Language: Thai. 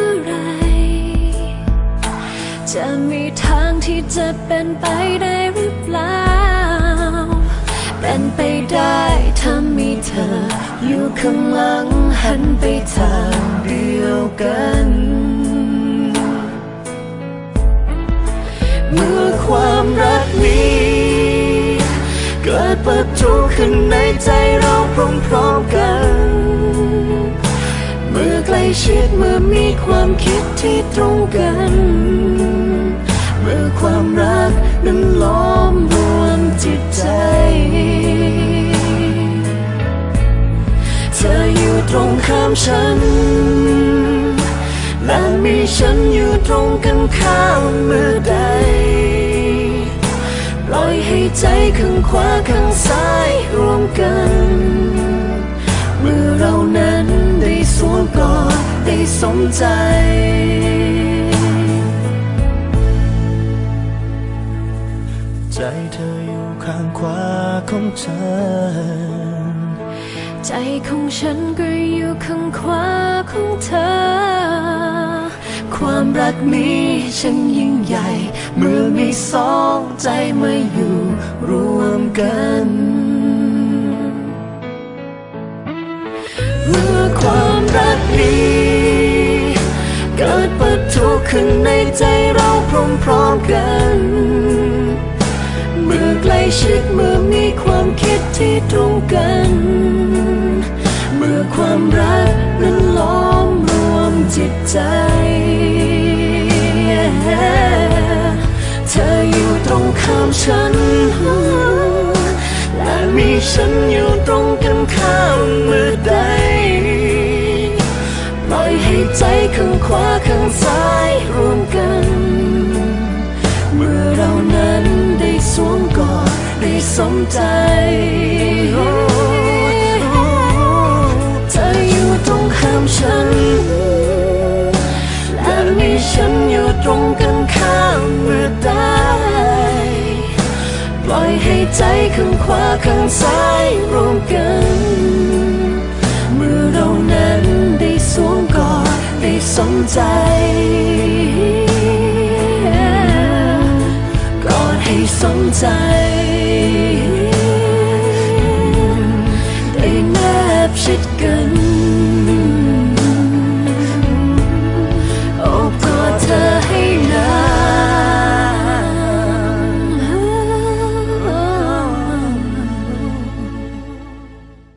อ จะมีทางที่จะเป็นไปได้หรือเปล่า เป็นไปได้ถ้ามีเธอ อยู่ข้างหลังหันไปทางเดียวกัน เมื่อความรักนี้ เกิดประทุขึ้นในใจเราพร้อมๆกัน เมื่อใกล้ชิดเมื่อมีความคิดที่ตรงกัน ความรักนั้นล้อมรวมจิตใจ เธออยู่ตรงข้ามฉัน และมีฉันอยู่ตรงกันข้ามเมื่อใดปล่อยให้ใจข้างขวาข้างซ้ายรวมกัน เมื่อเรานั้นได้สวมกอดได้สมใจ ใจเธออยู่ข้างขวาของฉัน ใจของฉันก็อยู่ข้างขวาของเธอ ความรักนี้ฉันยิ่งใหญ่ เมื่อมีสองใจมาอยู่รวมกันเมื่อความรักนี้เกิดปะทุขึ้นในใจเราพร้อมๆกันเมื่อใกล้ ชิดเมื่อมีความคิดที่ตรงกัน เมื่อความรักนั้นล้อมรวมจิตใจ เธออยู่ตรงข้ามฉัน และมีฉันอยู่ตรงกันข้ามเมื่อใดปล่อยให้ใจข้างขวาข้างซ้าย ใจ เธออยู่ตรงข้ามฉัน และมีฉันอยู่ตรงกันข้ามเมื่อใดปล่อยให้ใจข้างขวาข้างซ้ายรวมกันเมื่อเรานั้นได้สวมกอดได้สมใจกอดให้สมใจ